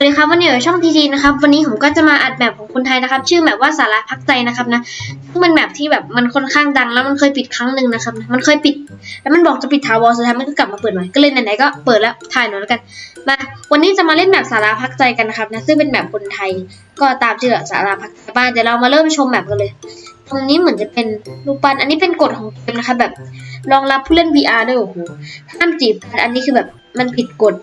สวัสดีครับวันนี้อยู่ช่องทีทีนะครับวันนี้ผมก็จะมาอัดแบบของคนไทยนะครับ ชื่อแบบว่าสาระพักใจนะครับนะซึ่งเป็นแบบที่แบบมันค่อนข้างดังแล้วมันเคยปิดครั้งหนึ่งนะครับมันเคยปิด แล้วมันบอกจะปิดถาวเวอร์สุดท้ายมันก็กลับมาเปิดใหม่ก็เลยไหนๆก็เปิดแล้วถ่ายหน่อยแล้วกันมาวันนี้จะมาเล่นแบบสาระพักใจกันนะครับนะซึ่งเป็นแบบคนไทยก็ตามชื่อสาระพักใจบ้านเดี๋ยวเรามาเริ่มชมแบบกันเลย ตรงนี้เหมือนจะเป็นรูปปั้นอันนี้เป็นกฎของเกมนะคะแบบรองรับผู้เล่น VR ด้วยโอ้โหห้ามจีบกันอันนี้คือแบบ มันผิดกฎ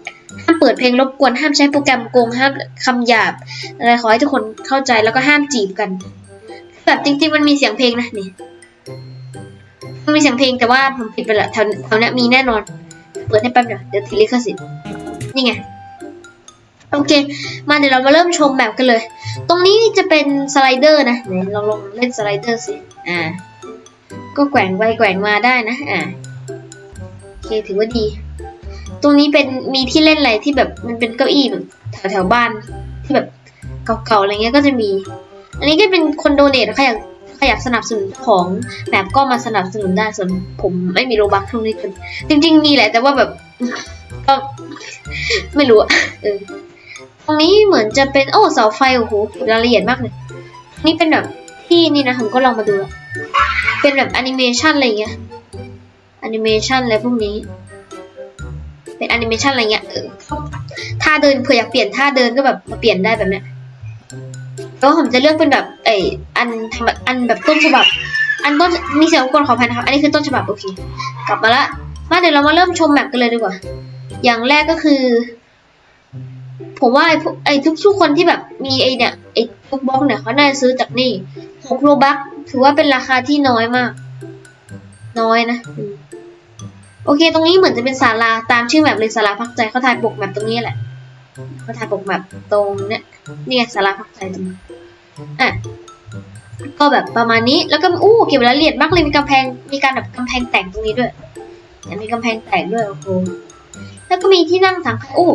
ห้ามเปิดเพลงรบกวน ห้ามใช้โปรแกรมโกง ห้ามคำหยาบ อะไรขอให้ทุกคนเข้าใจแล้วก็ห้ามจีบกัน แบบจริง ๆ มันมีเสียงเพลงนะนี่มันมีเสียงเพลงแต่ว่าผมปิดไปละแถวแถวเนี้ยมีแน่นอน เปิดให้แป๊บเดียวเดี๋ยวทีลิขสิทธิ์นี่ไงโอเค มาเดี๋ยวเรามาเริ่มชมแบบกันเลย ตรงนี้จะเป็นสไลเดอร์นะไหนลองลองเล่นสไลเดอร์สิ อ่า ก็แกว่งไปแกว่งมาได้นะ อ่า โอเค ถือว่าดี ตรงนี้เป็นมีที่เล่นอะไรที่แบบมันเป็นเก้าอี้แบบแถวแถวๆบ้านที่แบบเก่าๆอะไรเงี้ยก็จะมี อันนี้ก็เป็นคนโดเนทใครอยากใครอยากสนับสนุนของแบบก็มาสนับสนุนได้ส่วนผมไม่มีโลบักช่วงนี้กันจริง ๆ มีแหละ แต่ว่าแบบก็ไม่รู้อะเออตรงนี้เหมือนจะเป็นโอ้เสาไฟโอ้โหรายละเอียดมากเลยนี่เป็นแบบที่นี่นะผมก็ลองมาดูแลเป็นแบบแอนิเมชันอะไรเงี้ยแอนิเมชันอะไรพวกนี้ เป็นแอนิเมชันอะไรเงี้ยเออท่าเดินเผื่ออยากเปลี่ยนท่าเดินก็แบบมาเปลี่ยนได้แบบเนี้ยแล้วผมจะเลือกเป็นแบบไออันทำแบบอันแบบต้นฉบับ อันต้นมีเสียงกวนขออภัยนะครับ อันนี้คือต้นฉบับโอเค กลับมาละมาเดี๋ยวเรามาเริ่มชมแมปกันเลยดีกว่า อย่างแรกก็คือ ผมว่าไอ้ไอทุกทุกคนที่แบบมีไอ้เนี่ยไอ้ทุกบล็อกเนี่ยเขาน่าจะซื้อจากนี่หกโลบักถือว่าเป็นราคาที่น้อยมาก น้อยนะ โอเค ตรงนี้เหมือนจะเป็นศาลาตามชื่อแมปเลยศาลาพักใจเขาถ่ายปกแมปตรงนี้แหละเขาถ่ายปกแมปตรงเนี้ยนี่ไงศาลาพักใจตรงนี้อะก็แบบประมาณนี้แล้วก็อู้เก็บรายละเอียดมากเลยมีกำแพงมีการแบบกำแพงแตกตรงนี้ด้วยมีกำแพงแตกด้วยโอ้โหแล้วก็มีที่นั่งสังขารโอ้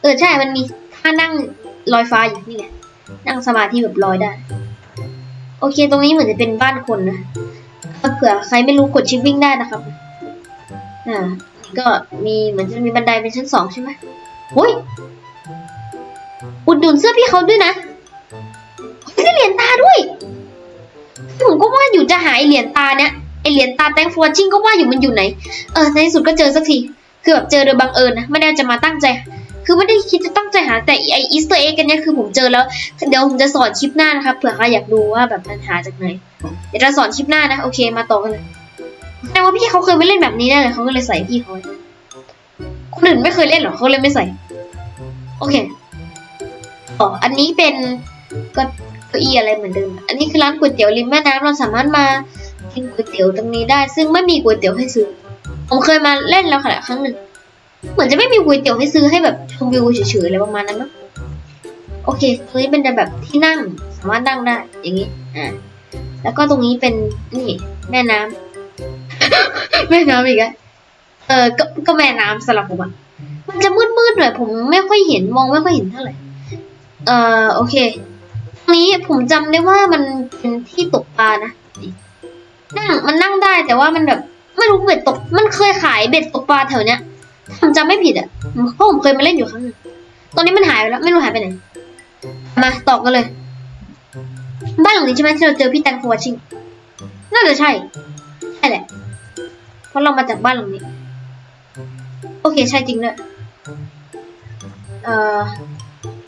เออใช่มันมีท่านั่งลอยฟ้าอยู่นี่ไงนั่งสมาธิแบบลอยได้ โอเค ตรงนี้เหมือนจะเป็นบ้านคนนะ เผื่อใครไม่รู้กดชิปวิ่งได้นะครับ อ่า ก็มีเหมือนจะมีบันไดเป็นชั้นสองใช่ไหมโอ้ย อุดหนุนเสื้อพี่เขาด้วยนะได้เหรียญตาด้วย ผมก็ว่าอยู่จะหาไอเหรียญตาเนี้ยไอเหรียญตาแตงฟอร์ชิงก็ว่าอยู่มันอยู่ไหน เออในที่สุดก็เจอสักที คือแบบเจอโดยบังเอิญนะ ไม่ได้จะมาตั้งใจ คือไม่ได้คิดจะตั้งใจหาแต่ไออีสเตอร์เอ็กกันเนี้ยคือผมเจอแล้ว เดี๋ยวผมจะสอนคลิปหน้านะครับเผื่อใครอยากดูว่าแบบมันหาจากไหน เดี๋ยวจะสอนคลิปหน้านะ โอเค มาต่อกันเลยแสดงว่าพี่เขาเคยไม่เล่นแบบนี้แน่เลยเขาก็เลยใส่พี่เขาคนอื่นไม่เคยเล่นหรอเขาเลยไม่ใส่ โอเคอ๋ออันนี้เป็นก็เก้าอี้อะไรเหมือนเดิม อันนี้คือร้านก๋วยเตี๋ยวริมแม่น้ำเราสามารถมากินก๋วยเตี๋ยวตรงนี้ได้ ซึ่งไม่มีก๋วยเตี๋ยวให้ซื้อ ผมเคยมาเล่นแล้วค่ะครั้งหนึ่ง เหมือนจะไม่มีก๋วยเตี๋ยวให้ซื้อให้แบบชมวิวเฉยๆอะไรประมาณนั้นมั้ง โอเคตรงนี้เป็นแบบที่นั่งสามารถนั่งได้ อย่างนี้ อ่า แล้วก็ตรงนี้เป็นนี่แม่น้ำแม่น้ำอีกอะเออก็ก็แม่น้ำสลับผมอะมันจะมืดๆหน่อยผมไม่ค่อยเห็นมองไม่ค่อยเห็นเท่าไหร่เออโอเคตรงนี้ผมจำได้ว่ามันเป็นที่ตกปลานะนั่งมันนั่งได้แต่ว่ามันแบบไม่รู้เบ็ดตก มันเคยขายเบ็ดตกปลาแถวเนี้ยผมจำไม่ผิดอะเพราะผมเคยมาเล่นอยู่ครั้งหนึงตอนนี้มันหายไปแล้ว ไม่รู้หายไปไหน มาต่อกันเลย บ้านหลังนี้ใช่ไหมที่เราเจอพี่แตงโมชิงน่าจะใช่ใช่แหละ เพราะเรามาจากบ้านหลังนี้ โอเคใช่จริงด้วยเอ่อ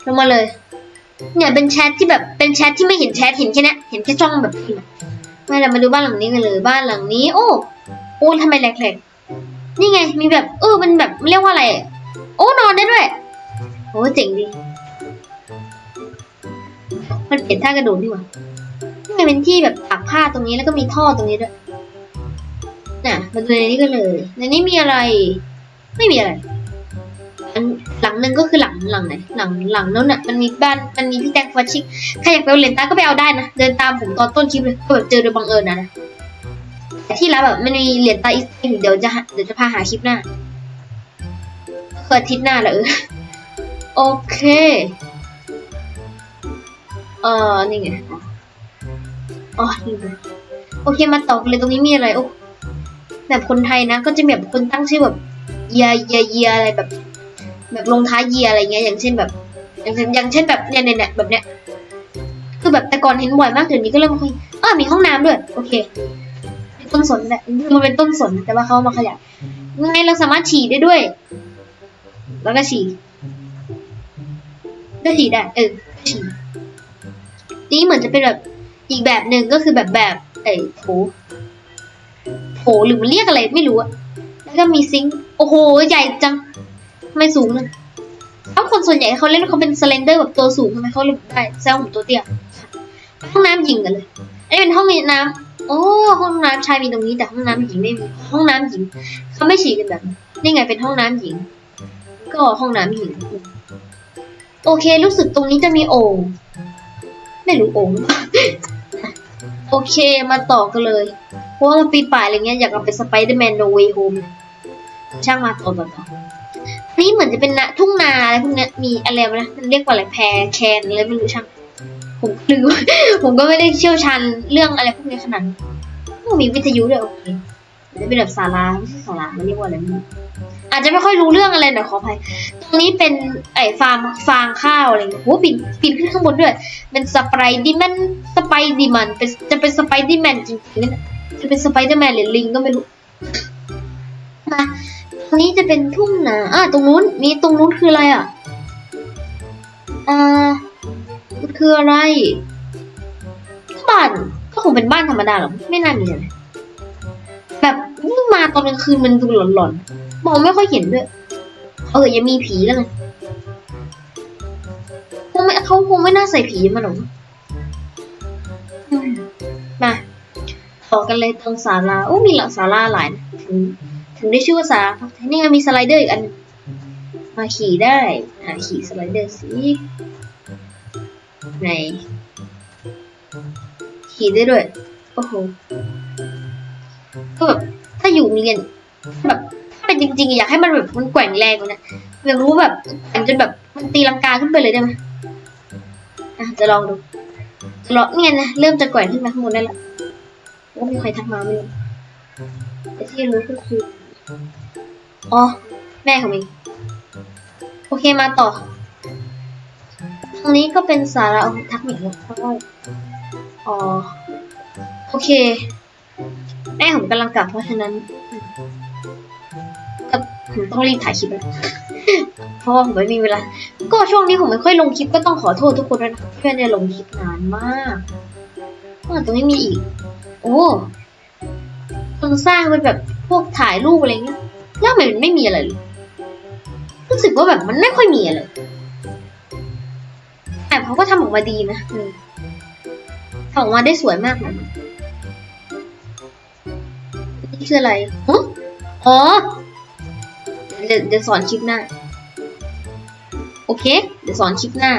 ลงมาเลย เนี่ยเป็นแชทที่แบบเป็นแชทที่ไม่เห็นแชทเห็นแค่เนี้ยเห็นแค่ช่องแบบพิมพ์อะมาเรามาดูบ้านหลังนี้กันเลยบ้านหลังนี้ โอ้โอ้ทำไมแหลกๆนี่ไงมีแบบเออมันแบบเรียกว่าอะไร โอ้นอนได้ด้วยโอ้เจ๋งดี มันเปลี่ยนท่ากระโดดดีกว่านี่เป็นที่แบบตากผ้าตรงนี้แล้วก็มีท่อตรงนี้ด้วย น่ะ มาดูในนี้กันเลย ในนี้มีอะไร ไม่มีอะไร อันหลังหนึ่งก็คือหลังหลังไหน หลังหลังนู้นน่ะ มันมีบ้าน มันมีพี่แตงฟอชิกใครอยากไปเอาเหรียญตาก็ไปเอาได้นะ เดินตามผมตอนต้นคลิปเลยก็แบบเจอโดยบังเอิญนะนะแต่ที่รับแบบมันมีเหรียญตาอีกทีเดี๋ยวจะหาเดี๋ยวจะพาหาคลิปหน้าเปิดอาทิศหน้าแหละเออโอเค เอ่อนี่ไงอ๋อนี่ไงโอเคมาต่อกันเลยตรงนี้มีอะไรโอ้แบบคนไทยนะ ก็จะแบบคนตั้งชื่อแบบเยียเยียเยียอะไรแบบ แบบลงท้ายเยียอะไรเงี้ยอย่างเช่นแบบ อย่างเช่นอย่างเช่นแบบเนี่ยเนี่ยเนี่ยแบบเนี้ยคือแบบแต่ก่อนเห็นบ่อยมากเดี๋ยวนี้ก็เริ่มไม่ค่อยอ้อมีห้องน้ำด้วย โอเคต้นสนแหละมันเป็นต้นสนแต่ว่าเขาเอามาขยายยังไงเราสามารถฉี่ได้ด้วย แล้วก็ฉี่ก็ฉี่ได้เออฉี่ นี่เหมือนจะเป็นแบบอีกแบบหนึ่งก็คือแบบแบบไอ้โถโถหรือมันเรียกอะไรไม่รู้อะแล้วก็มีซิงค์โอ้โห ใหญ่จังไม่สูงเลยถ้าคนส่วนใหญ่เขาเล่นเขาเป็นสเลนเดอร์แบบตัวสูงทำไมเขาเล่นได้แซวผมตัวเตี้ยห้องน้ำหญิงกันเลยอันนี้เป็นห้องน้ำโอ้ห้องน้ำชายมีตรงนี้แต่ห้องน้ำหญิงไม่มีห้องน้ำหญิงเขาไม่ฉี่กันแบบนี้นี่ไงเป็นห้องน้ำหญิง ก็ห้องน้ำหญิง โอเครู้สึกตรงนี้จะมีโอ่ง ไม่รู้โอ่งโอเคมาต่อกันเลย เพราะว่าปีป่ายอะไรเงี้ยอยากเอาไปสไปเดอร์แมนโนเวย์โฮมช่างมาต่อต่อต่อนี่เหมือนจะเป็นนะทุ่งนาอะไรพวกเนี้ยมีอะไรนะมันเรียกว่าอะไรแพรแคนอะไรไม่รู้ช่าง ผมลืมผมก็ไม่ได้เชี่ยวชาญเรื่องอะไรพวกนี้ขนาดนั้นมีวิทยุด้วยโอเค มันจะเป็นแบบศาลาไม่ใช่ศาลามันเรียกว่าอะไรไม่รู้อาจจะไม่ค่อยรู้เรื่องอะไรหน่อยขออภัยตรงนี้เป็นไอ้ฟาร์มฟางข้าวอะไรเงี้ยโหปีนปีนขึ้นข้างบนด้วย เป็นสไปดิแมนสไปดิมันเป็นจะเป็นสไปดิแมนจริงๆนะจะเป็นสไปเดอร์แมนหรือลิงก็ไม่รู้มาตรงนี้จะเป็นทุ่งนาอะตรงนู้น มีตรงนู้นคืออะไรอะอ่าคืออะไรบ้านก็คงเป็นบ้านธรรมดาหรอกไม่น่ามีอะไร นี่มาตอนกลางคืนมันดูหลอนๆ มองไม่ค่อยเห็นด้วย เออยังมีผีแล้วไงคงไม่เขาคงไม่น่าใส่ผีมาหรอกมมาต่อกันเลยตรงศาลาโอ้มีหลังศาลาหลายนะถึงถึงได้ชื่อว่าศาลาทยนี่ไงมีสไลเดอร์อีกอัน มาขี่ได้หาขี่สไลเดอร์สิไหนขี่ได้ด้วย โอ้โห อยู่โรงเรียนแบบถ้าเป็นจริงๆอยากให้มันแบบมันแกว่งแรงกว่านะอยากรู้แบบจนแบบมันตีลังกาขึ้นไปเลยได้ไหมอะจะลองดูจะลองเนี่ยนะเริ่มจะแกว่งขึ้นมาข้างบนได้ละว่ามีใครทักมาไม่รู้แต่ที่รู้ก็คืออ๋อแม่ของมิงโอเคมาต่อตรงนี้ก็เป็นสาระเอาทักมิงแล้วก็อ๋อโอเค แม่ผมกำลังกลับเพราะฉะนั้นก็ผมต้องรีบถ่ายคลิปแล้วเพราะว่าผมไม่มีเวลา ก็ช่วงนี้ผมไม่ค่อยลงคลิปก็ต้องขอโทษทุกคนด้วยนะเพื่อนเนี่ยลงคลิปนานมากอ่าตรงนี้มีอีก โอ้คนสร้างเป็นแบบพวกถ่ายรูปอะไรเงี้ย แล้วทำไมมันไม่มีอะไรเลยรู้สึกว่าแบบมันไม่ค่อยมีอะไรแต่เขาก็ทำออกมาดีนะทำออกมาได้สวยมากนะนี่ คืออะไรฮะอ๋อ เดี๋ยวเดี๋ยวสอนคลิปหน้า โอเค เดี๋ยวสอนคลิปหน้า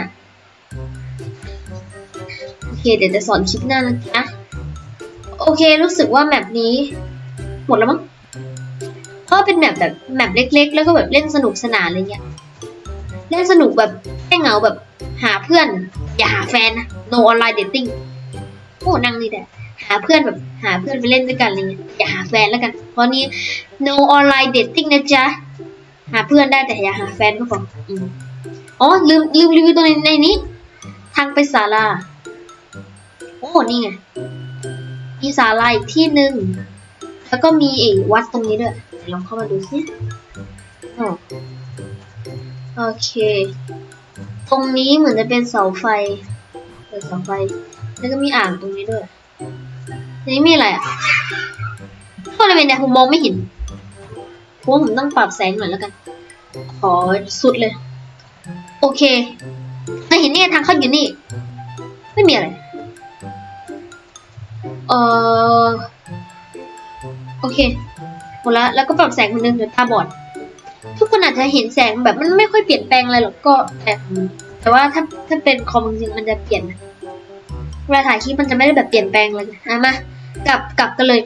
โอเค เดี๋ยวจะสอนคลิปหน้านะจ๊ะโอเค รู้สึกว่าแมปนี้ หมดแล้วมั้ง เพราะเป็นแมปแบบแมปเล็ก ๆ แล้วก็แบบเล่นสนุกสนานอะไรเงี้ย เล่นสนุกแบบแค่เหงาแบบหาเพื่อน อย่าหาแฟนนะ no online dating โอ้นั่งนี่แหละาเพื่อนแบบหาเพื่อนไปเล่นด้วยกันอะไรเงี้ยอย่าหาแฟนแล้วกัน เพราะนี้ no online dating นะจ๊ะ หาเพื่อนได้แต่อย่าหาแฟนก็พออืมอ๋อลืมลืมรีวิวตัวในในนี้ ทางไปศาลา โอ้นี่ไงมีศาลาอีกที่หนึ่งแล้วก็มีไอ้วัดตรงนี้ด้วยลองเข้ามาดูสิอ๋อโอเค ตรงนี้เหมือนจะเป็นเสาไฟเออเสาไฟ แล้วก็มีอ่างตรงนี้ด้วย นนี้มีอะไรอะบริเวณเนี่ยผมมองไม่เห็นเพราะผมต้องปรับแสงหน่อยแล้วกัน ขอสุดเลย โอเคเราเห็นเนี่ยทางเข้าอยู่นี่ ไม่มีอะไร เออโอเคหมดละแล้วก็ปรับแสงคนนึงเดี๋ยวตาบอด ทุกคนอาจจะเห็นแสงแบบมันไม่ค่อยเปลี่ยนแปลงอะไรหรอกก็แต่แต่ว่าถ้าถ้าเป็นคอมจริงมันจะเปลี่ยนเวลาถ่ายคลิปมันจะไม่ได้แบบเปลี่ยนแปลงเลยนะอะมา กลับกลับกันเลย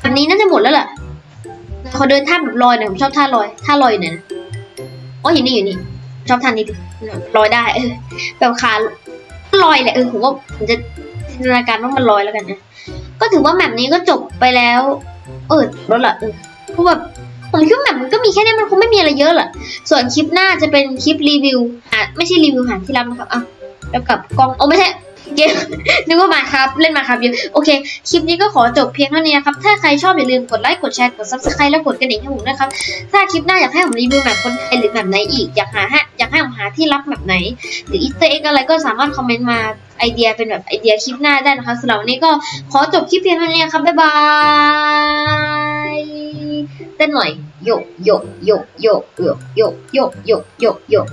แบบนี้น่าจะหมดแล้วล่ะขอเดินท่าแบบลอยหน่อยผมชอบท่าลอยท่าลอยอยู่ไหนะอ๋ออยู่นี่อยู่นี่ชอบท่านี้ลอยได้เออแบบขาลอยแหละเออผมว่าผมจะจินตนาการว่ามันลอยแล้วกันนะก็ถือว่าแมปนี้ก็จบไปแล้ว เออจบแล้วล่ะเออเพราะแบบผมคิดว่าแบบมันก็มีแค่นี้มันคงไม่มีอะไรเยอะหรอกส่วนคลิปหน้าจะเป็นคลิปรีวิวอะไม่ใช่รีวิวหาที่รับนะครับอะแล้วกับกล้องโอ้ไม่ใช่ เกม นึกว่ามาครับ เล่นมาครับเยอะโอเค คลิปนี้ก็ขอจบเพียงเท่านี้นะครับ ถ้าใครชอบอย่าลืมกดไลค์ กดแชร์ กด subscribe แล้วกดกระดิ่งให้ผมด้วยครับ ถ้าคลิปหน้าอยากให้ผมรีวิวแบบคนไทยหรือแบบไหนอีก อยากหาให้อยากให้ผมหาที่รับแบบไหน หรืออีสเตอร์เอ็กอะไรก็สามารถคอมเมนต์มาไอเดียเป็นแบบไอเดียคลิปหน้าได้นะคะสำหรับวันนี้ก็ขอจบคลิปเพียงเท่านี้ครับบ๊ายบายเต้นหน่อยโยกโยกโยกโยกโยกโยกโยกโยกโยก